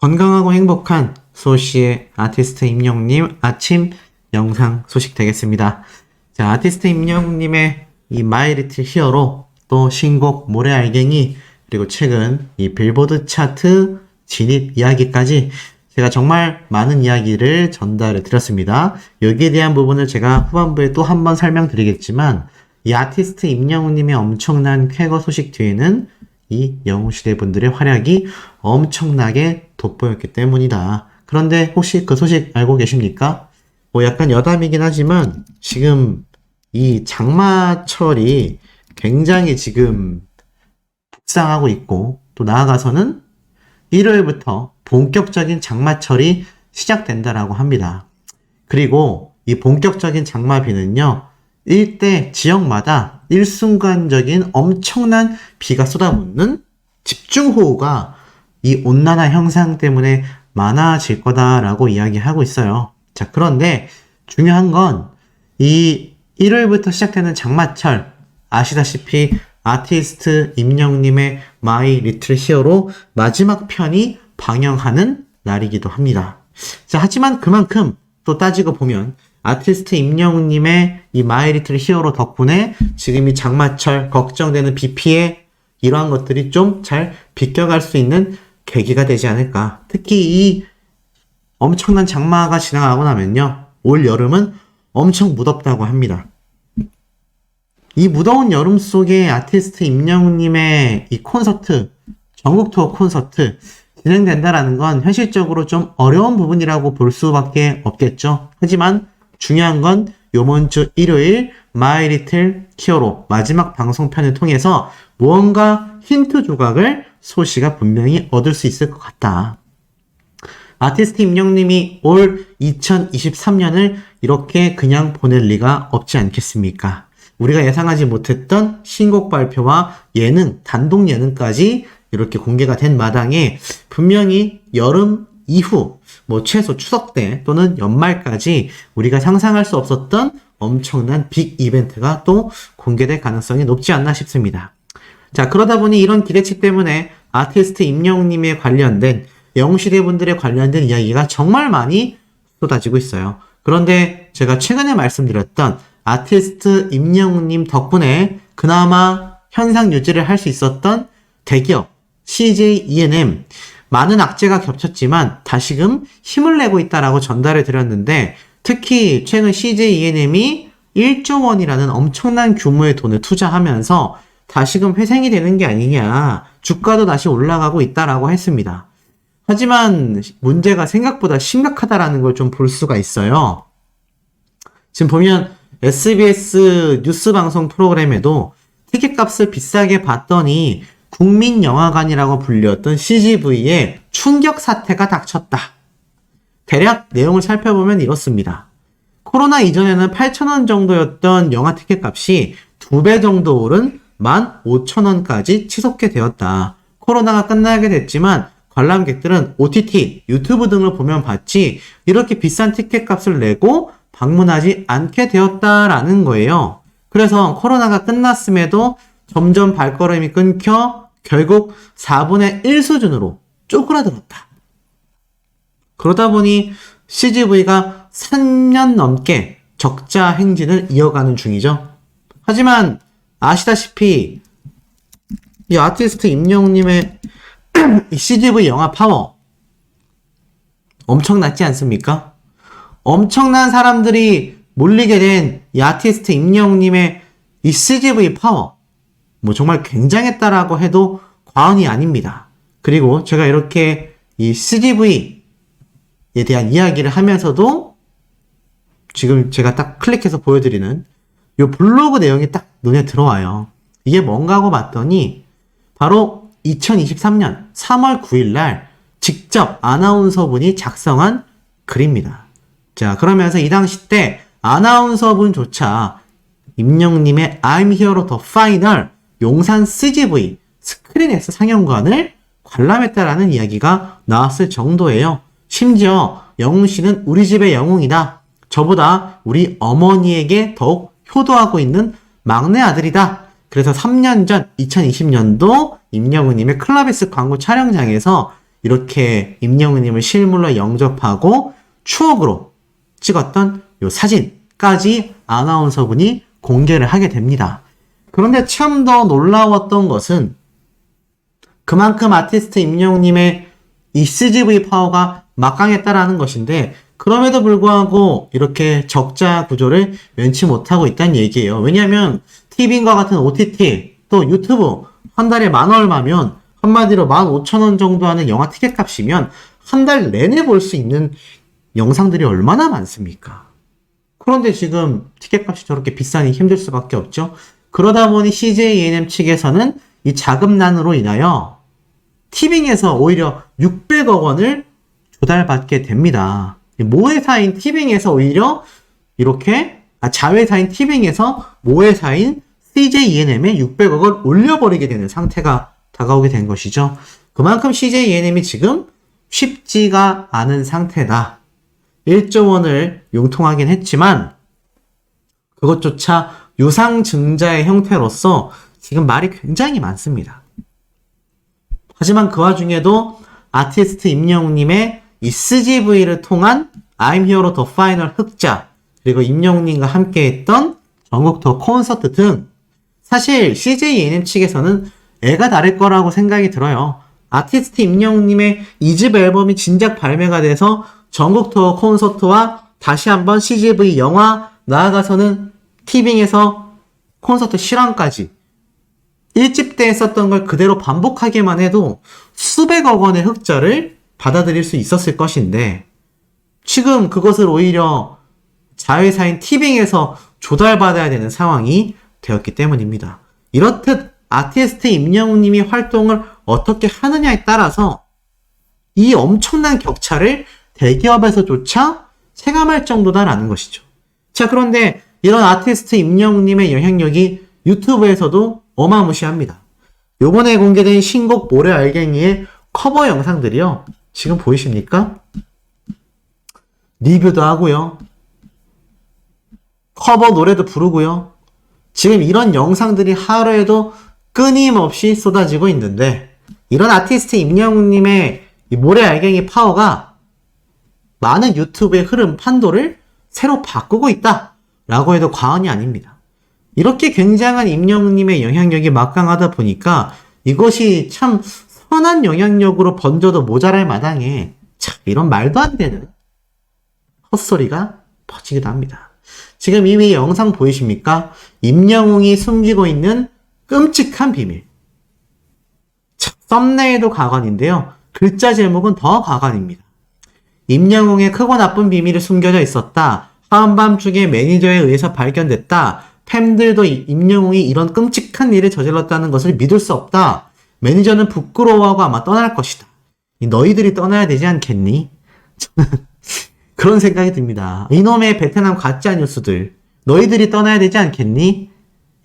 건강하고 행복한 소시의 아티스트 임영님 아침 영상 소식 되겠습니다. 자, 아티스트 임영님의 이 마이 리틀 히어로 또 신곡 모래 알갱이 그리고 최근 이 빌보드 차트 진입 이야기까지 제가 정말 많은 이야기를 전달해 드렸습니다. 여기에 대한 부분을 제가 후반부에 또 한 번 설명드리겠지만 이 아티스트 임영웅님의 엄청난 쾌거 소식 뒤에는 이 영웅시대 분들의 활약이 엄청나게 돋보였기 때문이다. 그런데 혹시 그 소식 알고 계십니까? 뭐 약간 여담이긴 하지만 지금 이 장마철이 굉장히 지금 북상하고 있고 또 나아가서는 1월부터 본격적인 장마철이 시작된다라고 합니다. 그리고 이 본격적인 장마비는요, 일대 지역마다 일순간적인 엄청난 비가 쏟아붓는 집중호우가 이 온난화 형상 때문에 많아질 거다라고 이야기하고 있어요. 자, 그런데 중요한 건이 1월부터 시작되는 장마철 아시다시피 아티스트 임영님의 마이 리틀 히어로 마지막 편이 방영하는 날이기도 합니다. 자, 하지만 그만큼 또 따지고 보면 아티스트 임영웅님의 이 마이 리틀 히어로 덕분에 지금 이 장마철 걱정되는 비 피해 이러한 것들이 좀 잘 비껴갈 수 있는 계기가 되지 않을까. 특히 이 엄청난 장마가 지나가고 나면요. 올 여름은 엄청 무덥다고 합니다. 이 무더운 여름 속에 아티스트 임영웅님의 이 콘서트, 전국 투어 콘서트 진행된다라는 건 현실적으로 좀 어려운 부분이라고 볼 수밖에 없겠죠. 하지만 중요한 건 요번 주 일요일 마이 리틀 키어로 마지막 방송편을 통해서 무언가 힌트 조각을 소시가 분명히 얻을 수 있을 것 같다. 아티스트 임영님이 올 2023년을 이렇게 그냥 보낼 리가 없지 않겠습니까? 우리가 예상하지 못했던 신곡 발표와 예능, 단독 예능까지 이렇게 공개가 된 마당에 분명히 여름 이후, 뭐 최소 추석 때 또는 연말까지 우리가 상상할 수 없었던 엄청난 빅 이벤트가 또 공개될 가능성이 높지 않나 싶습니다. 자, 그러다 보니 이런 기대치 때문에 아티스트 임영웅님에 관련된 영웅시대 분들에 관련된 이야기가 정말 많이 쏟아지고 있어요. 그런데 제가 최근에 말씀드렸던 아티스트 임영웅님 덕분에 그나마 현상 유지를 할 수 있었던 대기업 CJ ENM 많은 악재가 겹쳤지만 다시금 힘을 내고 있다라고 전달해 드렸는데 특히 최근 CJ ENM이 1조 원이라는 엄청난 규모의 돈을 투자하면서 다시금 회생이 되는 게 아니냐 주가도 다시 올라가고 있다라고 했습니다. 하지만 문제가 생각보다 심각하다라는 걸 좀 볼 수가 있어요. 지금 보면 SBS 뉴스 방송 프로그램에도 티켓값을 비싸게 받더니 국민영화관이라고 불렸던 CGV에 충격 사태가 닥쳤다. 대략 내용을 살펴보면 이렇습니다. 코로나 이전에는 8,000원 정도였던 영화 티켓 값이 2배 정도 오른 15,000원까지 치솟게 되었다. 코로나가 끝나게 됐지만 관람객들은 OTT, 유튜브 등을 보면 봤지 이렇게 비싼 티켓 값을 내고 방문하지 않게 되었다라는 거예요. 그래서 코로나가 끝났음에도 점점 발걸음이 끊겨 결국 4분의 1 수준으로 쪼그라들었다. 그러다 보니 CGV가 3년 넘게 적자 행진을 이어가는 중이죠. 하지만 아시다시피 이 아티스트 임영웅님의 CGV 영화 파워 엄청났지 않습니까? 엄청난 사람들이 몰리게 된 이 아티스트 임영웅님의 이 CGV 파워 뭐 정말 굉장했다라고 해도 과언이 아닙니다. 그리고 제가 이렇게 이 CGV에 대한 이야기를 하면서도 지금 제가 딱 클릭해서 보여드리는 이 블로그 내용이 딱 눈에 들어와요. 이게 뭔가 하고 봤더니 바로 2023년 3월 9일 날 직접 아나운서분이 작성한 글입니다. 자, 그러면서 이 당시 때 아나운서분조차 임영님의 I'm Hero the Final 용산 CGV 스크린X 상영관을 관람했다라는 이야기가 나왔을 정도예요. 심지어 영웅 씨는 우리 집의 영웅이다. 저보다 우리 어머니에게 더욱 효도하고 있는 막내 아들이다. 그래서 3년 전 2020년도 임영웅님의 클라베스 광고 촬영장에서 이렇게 임영웅님을 실물로 영접하고 추억으로 찍었던 요 사진까지 아나운서분이 공개를 하게 됩니다. 그런데 참 더 놀라웠던 것은 그만큼 아티스트 임영웅님의 이 CGV 파워가 막강했다라는 것인데 그럼에도 불구하고 이렇게 적자 구조를 면치 못하고 있다는 얘기예요. 왜냐하면 TV인과 같은 OTT 또 유튜브 한 달에 만 얼마면 한마디로 만 오천 원 정도 하는 영화 티켓 값이면 한 달 내내 볼 수 있는 영상들이 얼마나 많습니까? 그런데 지금 티켓 값이 저렇게 비싸니 힘들 수밖에 없죠. 그러다 보니 CJ ENM 측에서는 이 자금난으로 인하여 티빙에서 오히려 600억 원을 조달받게 됩니다. 모회사인 티빙에서 오히려 이렇게 아, 자회사인 티빙에서 모회사인 CJ ENM에 600억을 올려버리게 되는 상태가 다가오게 된 것이죠. 그만큼 CJ ENM이 지금 쉽지가 않은 상태다. 1조 원을 융통하긴 했지만 그것조차 유상증자의 형태로서 지금 말이 굉장히 많습니다. 하지만 그 와중에도 아티스트 임영웅님의 이 CGV를 통한 I'm Hero The Final 흑자 그리고 임영웅님과 함께했던 전국 투어 콘서트 등 사실 CJ ENM 측에서는 애가 다를 거라고 생각이 들어요. 아티스트 임영웅님의 2집 앨범이 진작 발매가 돼서 전국 투어 콘서트와 다시 한번 CGV 영화 나아가서는 티빙에서 콘서트 실황까지 1집 때 했었던 걸 그대로 반복하기만 해도 수백억 원의 흑자를 받아들일 수 있었을 것인데 지금 그것을 오히려 자회사인 티빙에서 조달받아야 되는 상황이 되었기 때문입니다. 이렇듯 아티스트 임영웅님이 활동을 어떻게 하느냐에 따라서 이 엄청난 격차를 대기업에서조차 체감할 정도다라는 것이죠. 자, 그런데 이런 아티스트 임영웅님의 영향력이 유튜브에서도 어마무시합니다. 요번에 공개된 신곡 모래 알갱이의 커버 영상들이요. 지금 보이십니까? 리뷰도 하고요. 커버 노래도 부르고요. 지금 이런 영상들이 하루에도 끊임없이 쏟아지고 있는데 이런 아티스트 임영웅님의 이 모래 알갱이 파워가 많은 유튜브의 흐름 판도를 새로 바꾸고 있다 라고 해도 과언이 아닙니다. 이렇게 굉장한 임영웅님의 영향력이 막강하다 보니까 이것이 참 선한 영향력으로 번져도 모자랄 마당에 참 이런 말도 안 되는 헛소리가 퍼지기도 합니다. 지금 이미 영상 보이십니까? 임영웅이 숨기고 있는 끔찍한 비밀. 참, 썸네일도 가관인데요. 글자 제목은 더 가관입니다. 임영웅의 크고 나쁜 비밀이 숨겨져 있었다. 한밤중에 매니저에 의해서 발견됐다. 팬들도 이- 임영웅이 이런 끔찍한 일을 저질렀다는 것을 믿을 수 없다. 매니저는 부끄러워하고 아마 떠날 것이다. 이 너희들이 떠나야 되지 않겠니? 그런 생각이 듭니다. 이놈의 베트남 가짜 뉴스들. 너희들이 떠나야 되지 않겠니?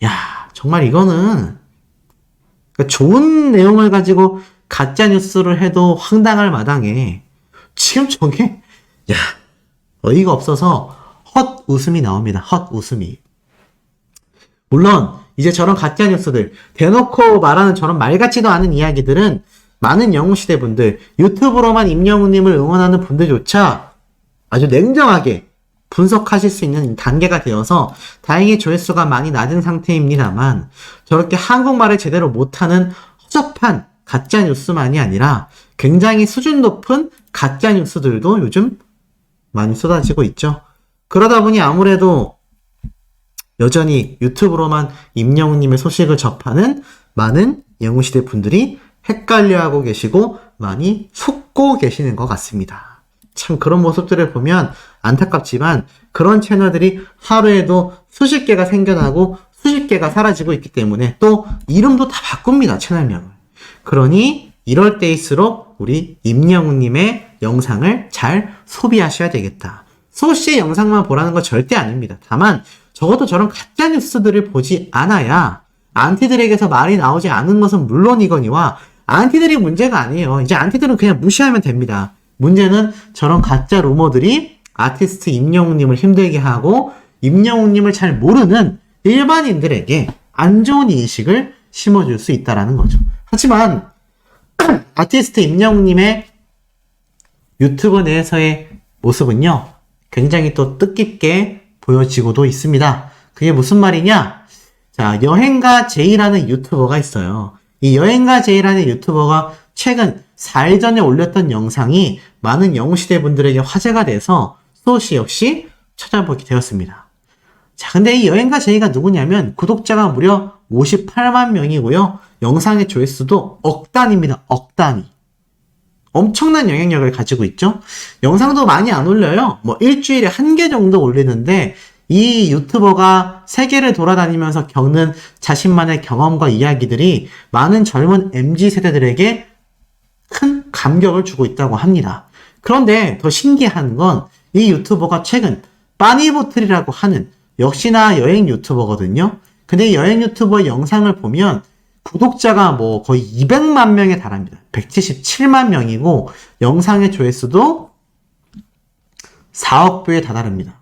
야, 정말 이거는 그러니까 좋은 내용을 가지고 가짜 뉴스를 해도 황당할 마당에 지금 저게 야 어이가 없어서 헛 웃음이 나옵니다. 헛 웃음이. 물론 이제 저런 가짜 뉴스들 대놓고 말하는 저런 말 같지도 않은 이야기들은 많은 영웅시대 분들 유튜브로만 임영웅님을 응원하는 분들조차 아주 냉정하게 분석하실 수 있는 단계가 되어서 다행히 조회수가 많이 낮은 상태입니다만 저렇게 한국말을 제대로 못하는 허접한 가짜 뉴스만이 아니라 굉장히 수준 높은 가짜 뉴스들도 요즘 많이 쏟아지고 있죠. 그러다 보니 아무래도 여전히 유튜브로만 임영웅님의 소식을 접하는 많은 영웅시대 분들이 헷갈려하고 계시고 많이 속고 계시는 것 같습니다. 참 그런 모습들을 보면 안타깝지만 그런 채널들이 하루에도 수십 개가 생겨나고 수십 개가 사라지고 있기 때문에 또 이름도 다 바꿉니다 채널명을. 그러니 이럴 때일수록 우리 임영웅님의 영상을 잘 소비하셔야 되겠다. 소씨의 영상만 보라는 건 절대 아닙니다. 다만 적어도 저런 가짜 뉴스들을 보지 않아야 안티들에게서 말이 나오지 않은 것은 물론이거니와 안티들이 문제가 아니에요. 이제 안티들은 그냥 무시하면 됩니다. 문제는 저런 가짜 루머들이 아티스트 임영웅님을 힘들게 하고 임영웅님을 잘 모르는 일반인들에게 안 좋은 인식을 심어줄 수 있다라는 거죠. 하지만 아티스트 임영웅님의 유튜브 내에서의 모습은요, 굉장히 또 뜻깊게 보여지고도 있습니다. 그게 무슨 말이냐? 자, 여행가 제이라는 유튜버가 있어요. 이 여행가 제이라는 유튜버가 최근 4일 전에 올렸던 영상이 많은 영웅시대 분들에게 화제가 돼서 소시 역시 찾아보게 되었습니다. 자, 근데 이 여행가 제이가 누구냐면 구독자가 무려 58만 명이고요. 영상의 조회수도 억 단위입니다. 억 단위. 엄청난 영향력을 가지고 있죠. 영상도 많이 안 올려요. 뭐 일주일에 한 개 정도 올리는데 이 유튜버가 세계를 돌아다니면서 겪는 자신만의 경험과 이야기들이 많은 젊은 MZ 세대들에게 큰 감격을 주고 있다고 합니다. 그런데 더 신기한 건 이 유튜버가 최근 빠니보틀이라고 하는 역시나 여행 유튜버거든요. 근데 이 여행 유튜버 영상을 보면 구독자가 뭐 거의 200만 명에 달합니다. 177만 명이고 영상의 조회수도 4억 뷰에 다다릅니다.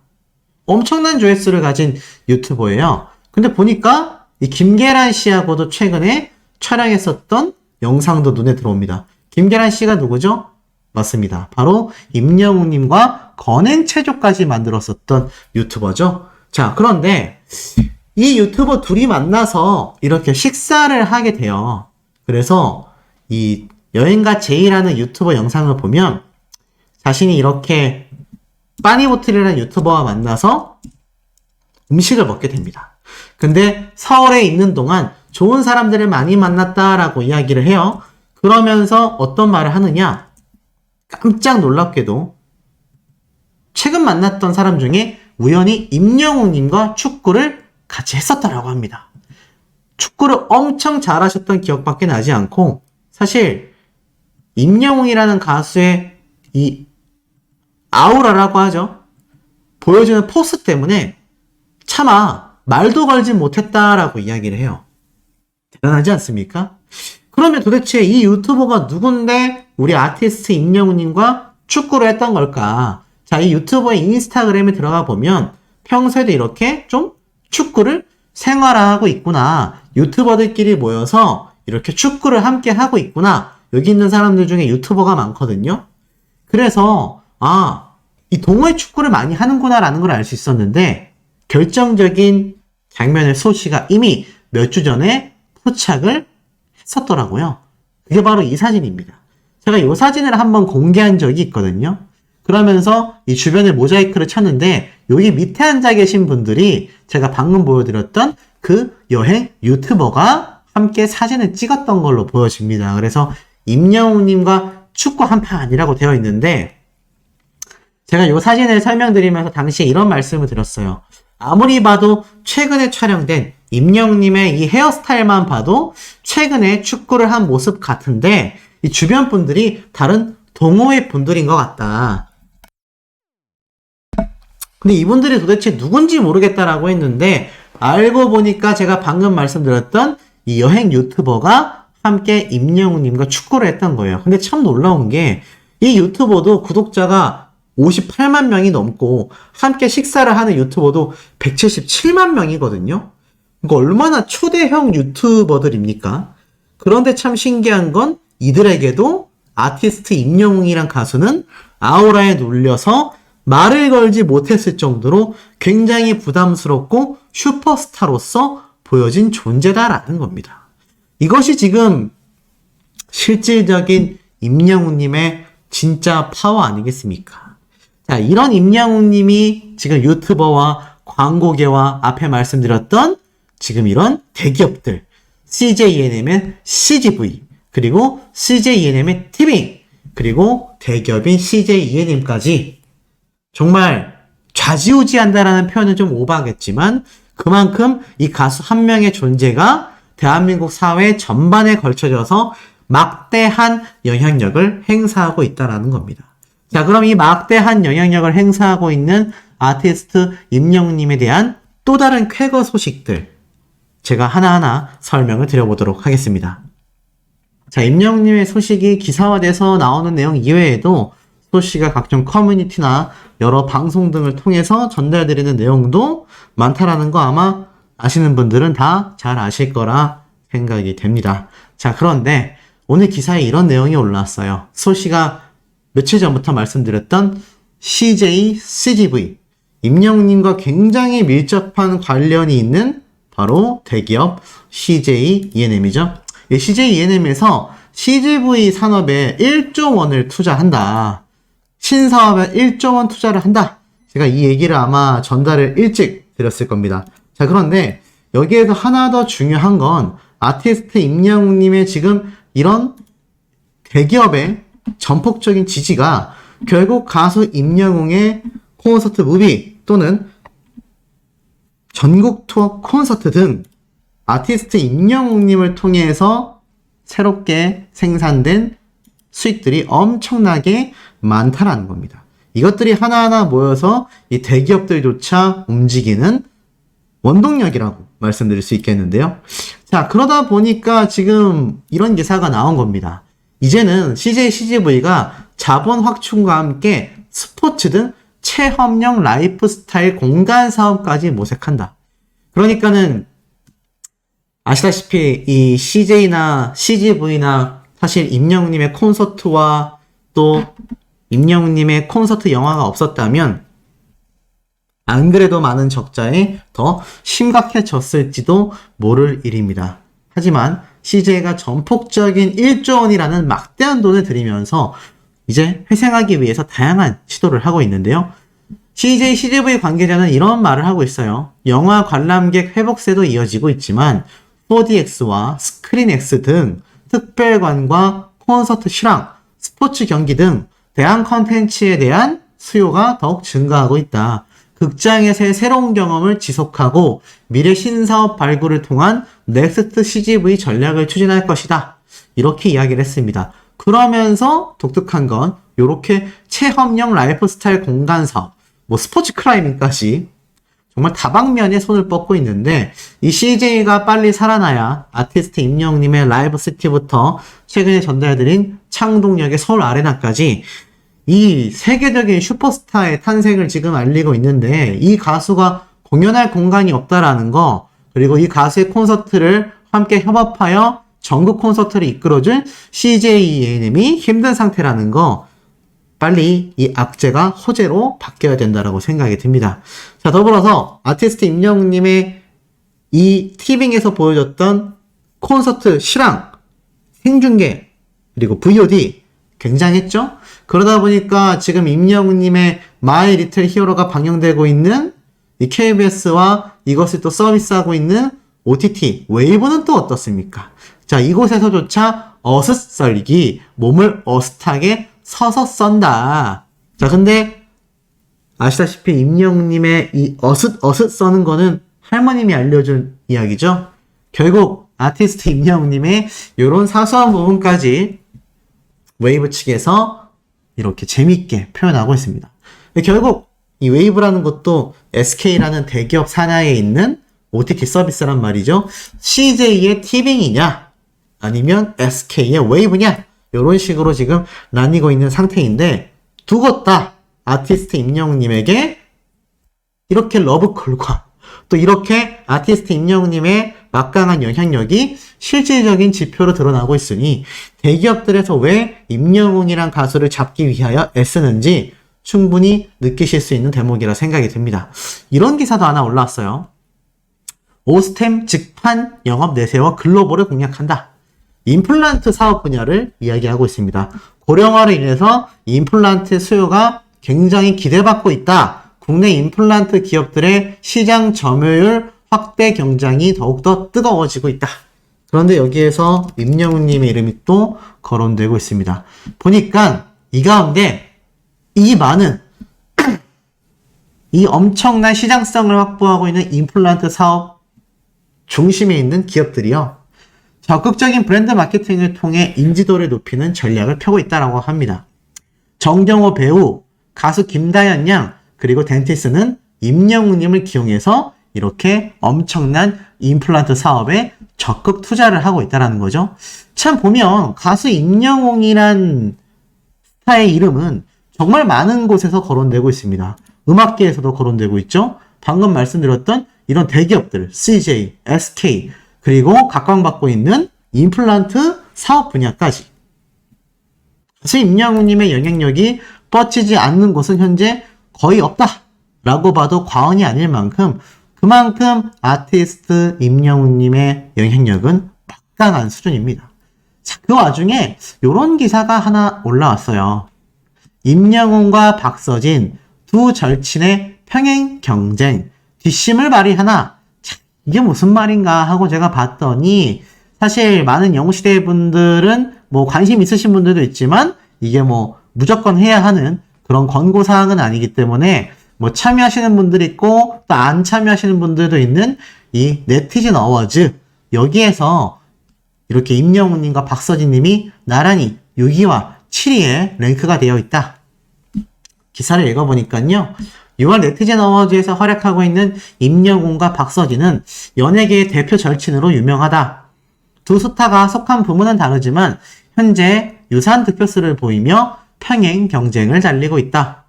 엄청난 조회수를 가진 유튜버예요. 근데 보니까 이 김계란 씨하고도 최근에 촬영했었던 영상도 눈에 들어옵니다. 김계란 씨가 누구죠? 맞습니다. 바로 임영웅님과 건행 체조까지 만들었었던 유튜버죠. 자, 그런데 이 유튜버 둘이 만나서 이렇게 식사를 하게 돼요. 그래서 이 여행가 제이라는 유튜버 영상을 보면 자신이 이렇게 빠니보틀이라는 유튜버와 만나서 음식을 먹게 됩니다. 근데 서울에 있는 동안 좋은 사람들을 많이 만났다라고 이야기를 해요. 그러면서 어떤 말을 하느냐? 깜짝 놀랍게도 최근 만났던 사람 중에 우연히 임영웅님과 축구를 같이 했었다라고 합니다. 축구를 엄청 잘하셨던 기억밖에 나지 않고 사실 임영웅이라는 가수의 이 아우라라고 하죠. 보여주는 포스 때문에 차마 말도 걸지 못했다라고 이야기를 해요. 대단하지 않습니까? 그러면 도대체 이 유튜버가 누군데 우리 아티스트 임영웅님과 축구를 했던 걸까? 자, 이 유튜버의 인스타그램에 들어가 보면 평소에도 이렇게 좀 축구를 생활화하고 있구나. 유튜버들끼리 모여서 이렇게 축구를 함께 하고 있구나. 여기 있는 사람들 중에 유튜버가 많거든요. 그래서 아, 이 동호회 축구를 많이 하는구나라는 걸 알 수 있었는데 결정적인 장면의 소시가 이미 몇 주 전에 포착을 했었더라고요. 그게 바로 이 사진입니다. 제가 이 사진을 한번 공개한 적이 있거든요. 그러면서 이 주변에 모자이크를 쳤는데 여기 밑에 앉아 계신 분들이 제가 방금 보여드렸던 그 여행 유튜버가 함께 사진을 찍었던 걸로 보여집니다. 그래서 임영웅님과 축구 한 판이라고 되어 있는데 제가 이 사진을 설명드리면서 당시에 이런 말씀을 드렸어요. 아무리 봐도 최근에 촬영된 임영웅님의 이 헤어스타일만 봐도 최근에 축구를 한 모습 같은데 이 주변 분들이 다른 동호회 분들인 것 같다. 근데 이분들이 도대체 누군지 모르겠다라고 했는데 알고 보니까 제가 방금 말씀드렸던 이 여행 유튜버가 함께 임영웅님과 축구를 했던 거예요. 근데 참 놀라운 게 이 유튜버도 구독자가 58만 명이 넘고 함께 식사를 하는 유튜버도 177만 명이거든요. 그러니까 얼마나 초대형 유튜버들입니까? 그런데 참 신기한 건 이들에게도 아티스트 임영웅이란 가수는 아우라에 눌려서 말을 걸지 못했을 정도로 굉장히 부담스럽고 슈퍼스타로서 보여진 존재다라는 겁니다. 이것이 지금 실질적인 임영웅님의 진짜 파워 아니겠습니까? 자, 이런 임영웅님이 지금 유튜버와 광고계와 앞에 말씀드렸던 지금 이런 대기업들, CJENM의 CGV, 그리고 CJENM의 티빙, 그리고 대기업인 CJENM까지 정말 좌지우지한다라는 표현은 좀 오버하겠지만 그만큼 이 가수 한 명의 존재가 대한민국 사회 전반에 걸쳐져서 막대한 영향력을 행사하고 있다라는 겁니다. 자, 그럼 이 막대한 영향력을 행사하고 있는 아티스트 임영님에 대한 또 다른 쾌거 소식들 제가 하나하나 설명을 드려보도록 하겠습니다. 자, 임영님의 소식이 기사화돼서 나오는 내용 이외에도 소씨가 각종 커뮤니티나 여러 방송 등을 통해서 전달드리는 내용도 많다라는 거 아마 아시는 분들은 다 잘 아실 거라 생각이 됩니다. 자, 그런데 오늘 기사에 이런 내용이 올라왔어요. 소시가 며칠 전부터 말씀드렸던 CJ, CGV, 임영웅님과 굉장히 밀접한 관련이 있는 바로 대기업 CJ ENM이죠. 이 CJ ENM에서 CGV 산업에 1조 원을 투자한다. 신사업에 1조 원 투자를 한다. 제가 이 얘기를 아마 전달을 일찍 드렸을 겁니다. 자, 그런데 여기에서 하나 더 중요한 건 아티스트 임영웅님의 지금 이런 대기업의 전폭적인 지지가 결국 가수 임영웅의 콘서트 무비 또는 전국 투어 콘서트 등 아티스트 임영웅님을 통해서 새롭게 생산된 수익들이 엄청나게 많다라는 겁니다. 이것들이 하나하나 모여서 이 대기업들조차 움직이는 원동력이라고 말씀드릴 수 있겠는데요. 자, 그러다 보니까 지금 이런 기사가 나온 겁니다. 이제는 CJ CGV가 자본 확충과 함께 스포츠 등 체험형 라이프 스타일 공간 사업까지 모색한다. 그러니까는 아시다시피 이 CJ나 CGV나 사실 임영웅님의 콘서트와 또 임영웅님의 콘서트 영화가 없었다면 안 그래도 많은 적자에 더 심각해졌을지도 모를 일입니다. 하지만 CJ가 전폭적인 1조 원이라는 막대한 돈을 들이면서 이제 회생하기 위해서 다양한 시도를 하고 있는데요. CJ, CGV 관계자는 이런 말을 하고 있어요. 영화 관람객 회복세도 이어지고 있지만 4DX와 스크린X 등 특별관과 콘서트 실황, 스포츠 경기 등 대한 컨텐츠에 대한 수요가 더욱 증가하고 있다. 극장에서의 새로운 경험을 지속하고 미래 신사업 발굴을 통한 넥스트 CGV 전략을 추진할 것이다. 이렇게 이야기를 했습니다. 그러면서 독특한 건 이렇게 체험형 라이프 스타일 공간 사업, 뭐 스포츠 클라이밍까지 정말 다방면에 손을 뻗고 있는데 이 CJ가 빨리 살아나야 아티스트 임영님의 라이브 시티부터 최근에 전달드린 창동역의 서울 아레나까지 이 세계적인 슈퍼스타의 탄생을 지금 알리고 있는데 이 가수가 공연할 공간이 없다라는 거 그리고 이 가수의 콘서트를 함께 협업하여 전국 콘서트를 이끌어줄 CJENM이 힘든 상태라는 거 빨리 이 악재가 호재로 바뀌어야 된다라고 생각이 듭니다. 자, 더불어서 아티스트 임영웅님의 이 티빙에서 보여줬던 콘서트 실황, 생중계, 그리고 VOD 굉장했죠? 그러다 보니까 지금 임영웅님의 마이 리틀 히어로가 방영되고 있는 이 KBS와 이것을 또 서비스하고 있는 OTT, 웨이브는 또 어떻습니까? 자, 이곳에서조차 어슷 썰기, 몸을 어슷하게 서서 썬다. 자, 근데 아시다시피 임영웅님의 이 어슷 어슷 써는 거는 할머님이 알려준 이야기죠. 결국 아티스트 임영웅님의 이런 사소한 부분까지 웨이브 측에서 이렇게 재밌게 표현하고 있습니다. 결국 이 웨이브라는 것도 SK라는 대기업 산하에 있는 OTT 서비스란 말이죠. CJ의 티빙이냐 아니면 SK의 웨이브냐 이런 식으로 지금 나뉘고 있는 상태인데 두고 다 아티스트 임영웅님에게 이렇게 러브콜과 또 이렇게 아티스트 임영웅님의 막강한 영향력이 실질적인 지표로 드러나고 있으니 대기업들에서 왜 임영웅이란 가수를 잡기 위하여 애쓰는지 충분히 느끼실 수 있는 대목이라 생각이 듭니다. 이런 기사도 하나 올라왔어요. 오스템 직판 영업 내세워 글로벌을 공략한다. 임플란트 사업 분야를 이야기하고 있습니다. 고령화로 인해서 임플란트 수요가 굉장히 기대받고 있다. 국내 임플란트 기업들의 시장 점유율 확대 경쟁이 더욱더 뜨거워지고 있다. 그런데 여기에서 임영웅님의 이름이 또 거론되고 있습니다. 보니까 이 가운데 이 많은 이 엄청난 시장성을 확보하고 있는 임플란트 사업 중심에 있는 기업들이요. 적극적인 브랜드 마케팅을 통해 인지도를 높이는 전략을 펴고 있다고 합니다. 정경호 배우, 가수 김다현 양, 그리고 덴티스는 임영웅님을 기용해서 이렇게 엄청난 임플란트 사업에 적극 투자를 하고 있다는 거죠. 참 보면 가수 임영웅이란 스타의 이름은 정말 많은 곳에서 거론되고 있습니다. 음악계에서도 거론되고 있죠. 방금 말씀드렸던 이런 대기업들, CJ, SK, 그리고 각광받고 있는 임플란트 사업 분야까지. 가수 임영웅님의 영향력이 뻗치지 않는 곳은 현재 거의 없다. 라고 봐도 과언이 아닐 만큼 그만큼 아티스트 임영웅님의 영향력은 막강한 수준입니다. 자, 그 와중에 이런 기사가 하나 올라왔어요. 임영웅과 박서진 두 절친의 평행 경쟁 뒷심을 발휘하나 참, 이게 무슨 말인가 하고 제가 봤더니 사실 많은 영시대 분들은 뭐 관심 있으신 분들도 있지만 이게 뭐 무조건 해야 하는 그런 권고 사항은 아니기 때문에 뭐 참여하시는 분들이 있고 또 안 참여하시는 분들도 있는 이 네티즌 어워즈 여기에서 이렇게 임영웅님과 박서진님이 나란히 6위와 7위에 랭크가 되어 있다. 기사를 읽어보니까요. 6월 네티즌 어워즈에서 활약하고 있는 임영웅과 박서진은 연예계의 대표 절친으로 유명하다. 두 스타가 속한 부문은 다르지만 현재 유사한 득표수를 보이며 평행 경쟁을 달리고 있다.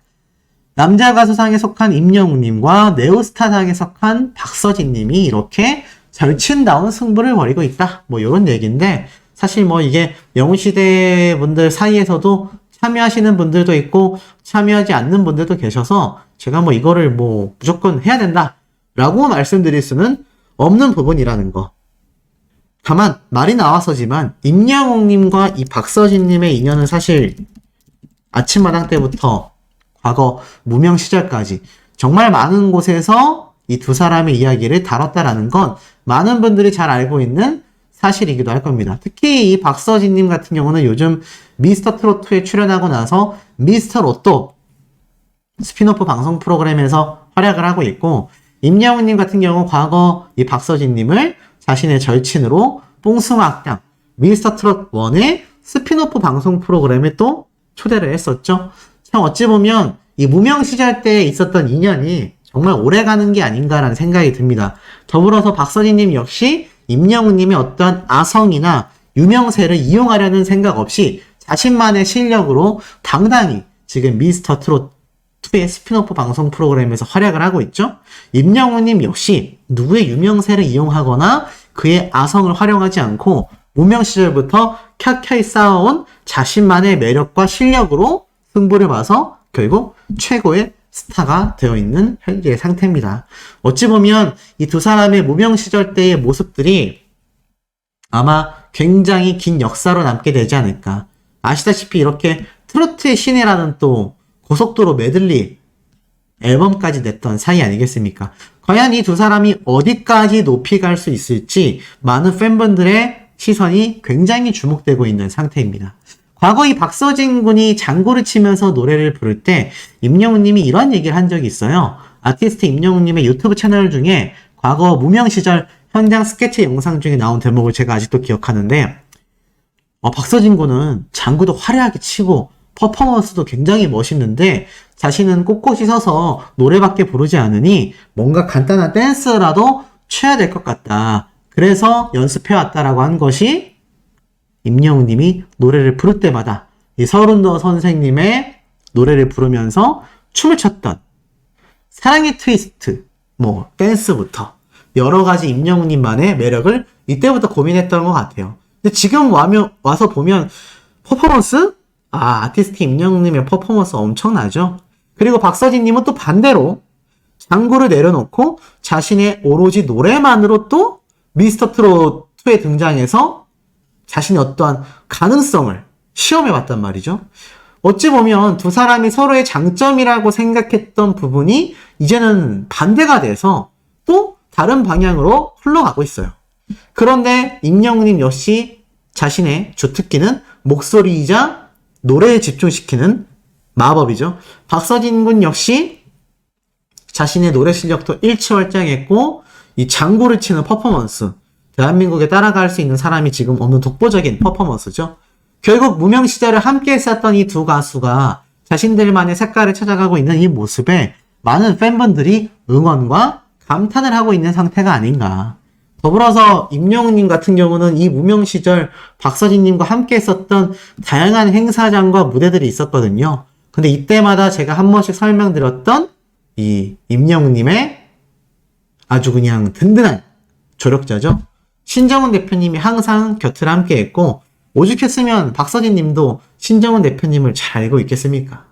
남자 가수상에 속한 임영웅님과 네오스타상에 속한 박서진님이 이렇게 절친다운 승부를 벌이고 있다. 뭐 이런 얘기인데 사실 뭐 이게 영웅시대 분들 사이에서도 참여하시는 분들도 있고 참여하지 않는 분들도 계셔서 제가 뭐 이거를 뭐 무조건 해야 된다 라고 말씀드릴 수는 없는 부분이라는 거. 다만 말이 나와서지만 임영웅님과 이 박서진님의 인연은 사실 아침마당 때부터 과거 무명 시절까지 정말 많은 곳에서 이 두 사람의 이야기를 다뤘다라는 건 많은 분들이 잘 알고 있는 사실이기도 할 겁니다. 특히 이 박서진님 같은 경우는 요즘 미스터 트로트에 출연하고 나서 미스터 로또 스피노프 방송 프로그램에서 활약을 하고 있고 임영웅님 같은 경우 과거 이 박서진님을 자신의 절친으로 뽕숭아학당 미스터 트롯 1의 스피노프 방송 프로그램에 또 초대를 했었죠. 참 어찌 보면 이 무명 시절 때 있었던 인연이 정말 오래 가는 게 아닌가라는 생각이 듭니다. 더불어서 박서진님 역시 임영웅님의 어떠한 아성이나 유명세를 이용하려는 생각 없이 자신만의 실력으로 당당히 지금 미스터 트롯 2의 스피노프 방송 프로그램에서 활약을 하고 있죠. 임영웅님 역시 누구의 유명세를 이용하거나 그의 아성을 활용하지 않고 무명 시절부터 켜켜이 쌓아온 자신만의 매력과 실력으로 승부를 봐서 결국 최고의 스타가 되어 있는 현재의 상태입니다. 어찌 보면 이 두 사람의 무명 시절 때의 모습들이 아마 굉장히 긴 역사로 남게 되지 않을까. 아시다시피 이렇게 트로트의 신이라는 또 고속도로 메들리 앨범까지 냈던 사이 아니겠습니까? 과연 이 두 사람이 어디까지 높이 갈 수 있을지 많은 팬분들의 시선이 굉장히 주목되고 있는 상태입니다. 과거 이 박서진 군이 장구를 치면서 노래를 부를 때 임영웅 님이 이런 얘기를 한 적이 있어요. 아티스트 임영웅 님의 유튜브 채널 중에 과거 무명 시절 현장 스케치 영상 중에 나온 대목을 제가 아직도 기억하는데 어, 박서진 군은 장구도 화려하게 치고 퍼포먼스도 굉장히 멋있는데 자신은 꼿꼿이 서서 노래밖에 부르지 않으니 뭔가 간단한 댄스라도 쳐야 될 것 같다. 그래서 연습해왔다라고 한 것이 임영웅 님이 노래를 부를 때마다 이 서른도 선생님의 노래를 부르면서 춤을 췄던 사랑의 트위스트, 뭐, 댄스부터 여러 가지 임영웅 님만의 매력을 이때부터 고민했던 것 같아요. 근데 지금 와면, 와서 보면 퍼포먼스? 아, 아티스트 임영웅 님의 퍼포먼스 엄청나죠? 그리고 박서진 님은 또 반대로 장구를 내려놓고 자신의 오로지 노래만으로 또 미스터 트롯 2에 등장해서 자신의 어떠한 가능성을 시험해 봤단 말이죠. 어찌 보면 두 사람이 서로의 장점이라고 생각했던 부분이 이제는 반대가 돼서 또 다른 방향으로 흘러가고 있어요. 그런데 임영웅님 역시 자신의 주특기는 목소리이자 노래에 집중시키는 마법이죠. 박서진 군 역시 자신의 노래 실력도 일치월장했고 이 장구를 치는 퍼포먼스 대한민국에 따라갈 수 있는 사람이 지금 없는 독보적인 퍼포먼스죠. 결국 무명 시절을 함께 했었던 이 두 가수가 자신들만의 색깔을 찾아가고 있는 이 모습에 많은 팬분들이 응원과 감탄을 하고 있는 상태가 아닌가. 더불어서 임영웅님 같은 경우는 이 무명 시절 박서진님과 함께 했었던 다양한 행사장과 무대들이 있었거든요. 근데 이때마다 제가 한 번씩 설명드렸던 이 임영웅님의 아주 그냥 든든한 조력자죠. 신정훈 대표님이 항상 곁을 함께 했고, 오죽했으면 박서진 님도 신정훈 대표님을 잘 알고 있겠습니까?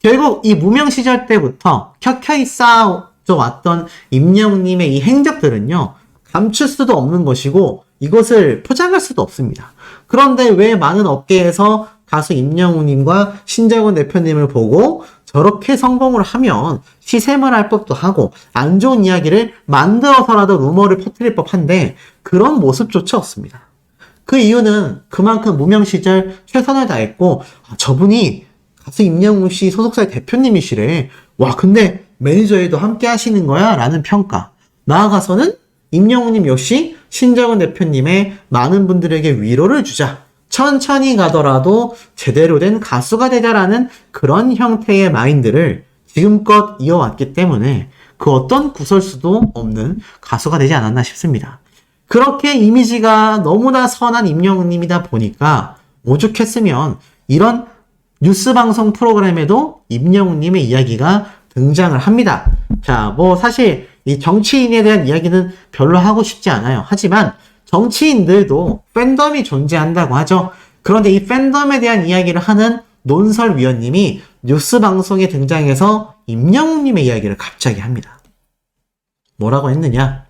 결국 이 무명 시절 때부터 켜켜이 쌓아져 왔던 임영웅님의 이 행적들은요, 감출 수도 없는 것이고, 이것을 포장할 수도 없습니다. 그런데 왜 많은 업계에서 가수 임영웅님과 신정훈 대표님을 보고 저렇게 성공을 하면 시샘을 할 법도 하고 안 좋은 이야기를 만들어서라도 루머를 퍼뜨릴 법한데 그런 모습조차 없습니다. 그 이유는 그만큼 무명 시절 최선을 다했고 아, 저분이 가수 임영웅 씨 소속사의 대표님이시래. 와 근데 매니저에도 함께 하시는 거야? 라는 평가. 나아가서는 임영웅님 역시 신정은 대표님의 많은 분들에게 위로를 주자. 천천히 가더라도 제대로 된 가수가 되자라는 그런 형태의 마인드를 지금껏 이어왔기 때문에 그 어떤 구설수도 없는 가수가 되지 않았나 싶습니다. 그렇게 이미지가 너무나 선한 임영웅님이다 보니까 오죽했으면 이런 뉴스 방송 프로그램에도 임영웅님의 이야기가 등장을 합니다. 자, 뭐 사실 이 정치인에 대한 이야기는 별로 하고 싶지 않아요. 하지만 정치인들도 팬덤이 존재한다고 하죠. 그런데 이 팬덤에 대한 이야기를 하는 논설위원님이 뉴스 방송에 등장해서 임영웅님의 이야기를 갑자기 합니다. 뭐라고 했느냐?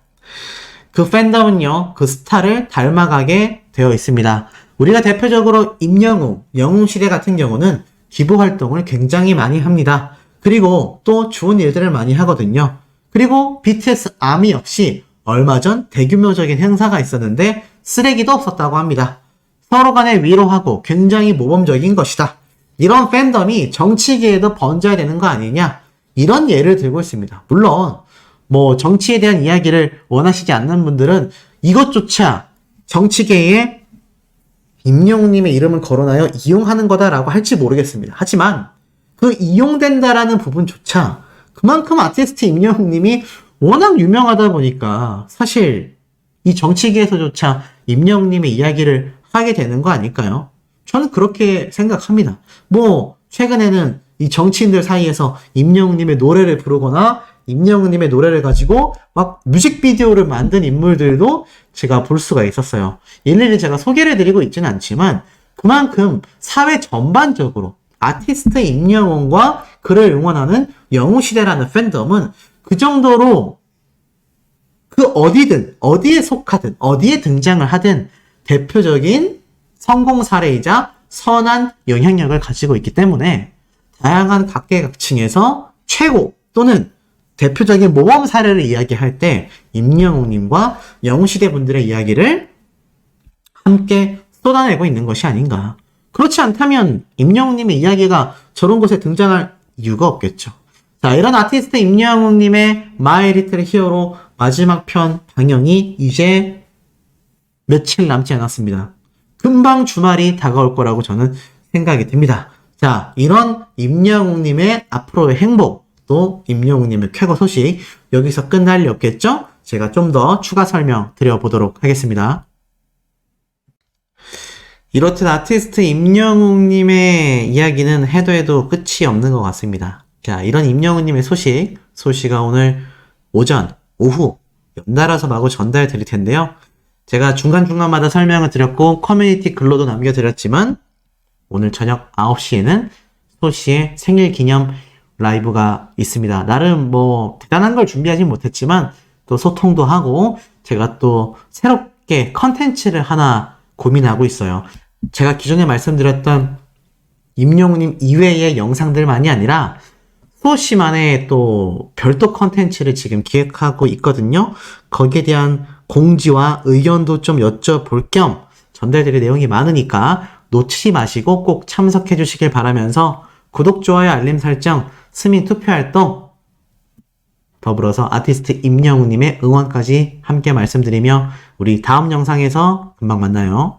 그 팬덤은요, 그 스타를 닮아가게 되어 있습니다. 우리가 대표적으로 임영웅, 영웅시대 같은 경우는 기부 활동을 굉장히 많이 합니다. 그리고 또 좋은 일들을 많이 하거든요. 그리고 BTS 아미 역시 얼마 전 대규모적인 행사가 있었는데 쓰레기도 없었다고 합니다. 서로 간에 위로하고 굉장히 모범적인 것이다. 이런 팬덤이 정치계에도 번져야 되는 거 아니냐? 이런 예를 들고 있습니다. 물론 뭐 정치에 대한 이야기를 원하시지 않는 분들은 이것조차 정치계에 임영웅님의 이름을 거론하여 이용하는 거다라고 할지 모르겠습니다. 하지만 그 이용된다라는 부분조차 그만큼 아티스트 임영웅님이 워낙 유명하다 보니까 사실 이 정치계에서조차 임영웅님의 이야기를 하게 되는 거 아닐까요? 저는 그렇게 생각합니다. 뭐 최근에는 이 정치인들 사이에서 임영웅님의 노래를 부르거나 임영웅님의 노래를 가지고 막 뮤직비디오를 만든 인물들도 제가 볼 수가 있었어요. 일일이 제가 소개를 드리고 있지는 않지만 그만큼 사회 전반적으로 아티스트 임영웅과 그를 응원하는 영웅시대라는 팬덤은 그 정도로 그 어디든 어디에 속하든 어디에 등장을 하든 대표적인 성공 사례이자 선한 영향력을 가지고 있기 때문에 다양한 각계각층에서 최고 또는 대표적인 모범 사례를 이야기할 때 임영웅님과 영웅시대 분들의 이야기를 함께 쏟아내고 있는 것이 아닌가. 그렇지 않다면 임영웅님의 이야기가 저런 곳에 등장할 이유가 없겠죠. 자, 이런 아티스트 임영웅님의 마이 리틀 히어로 마지막 편 방영이 이제 며칠 남지 않았습니다. 금방 주말이 다가올 거라고 저는 생각이 듭니다. 자, 이런 임영웅님의 앞으로의 행복, 또 임영웅님의 쾌거 소식, 여기서 끝날 리 없겠죠? 제가 좀 더 추가 설명 드려보도록 하겠습니다. 이렇듯 아티스트 임영웅님의 이야기는 해도 해도 끝이 없는 것 같습니다. 자, 이런 임영웅님의 소식, 소식가 오늘 오전, 오후, 연달아서 마구 전달 드릴 텐데요. 제가 중간중간마다 설명을 드렸고, 커뮤니티 글로도 남겨드렸지만, 오늘 저녁 9시에는 소시의 생일 기념 라이브가 있습니다. 나름 뭐, 대단한 걸 준비하진 못했지만, 또 소통도 하고, 제가 또 새롭게 컨텐츠를 하나 고민하고 있어요. 제가 기존에 말씀드렸던 임영웅님 이외의 영상들만이 아니라 소씨만의 또 별도 컨텐츠를 지금 기획하고 있거든요. 거기에 대한 공지와 의견도 좀 여쭤볼 겸 전달드릴 내용이 많으니까 놓치지 마시고 꼭 참석해 주시길 바라면서 구독, 좋아요, 알림 설정, 스민 투표 활동 더불어서 아티스트 임영웅님의 응원까지 함께 말씀드리며 우리 다음 영상에서 금방 만나요.